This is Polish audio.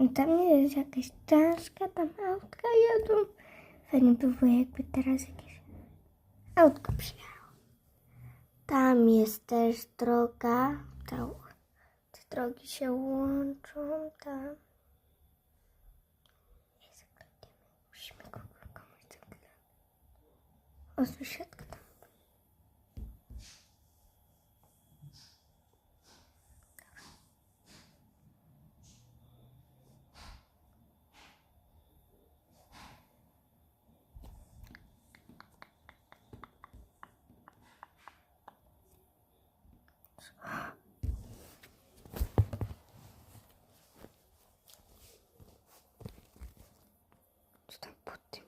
I Tam jest jakaś czaszka, tam autka jadą. Fajnie by było, jakby teraz jakieś autko przyjechało. Tam jest też droga. Tam, te drogi się łączą tam. Nie zakrętimy. Musimy go komuś zakręcić. O, sąsiadka tam. ちょっと持って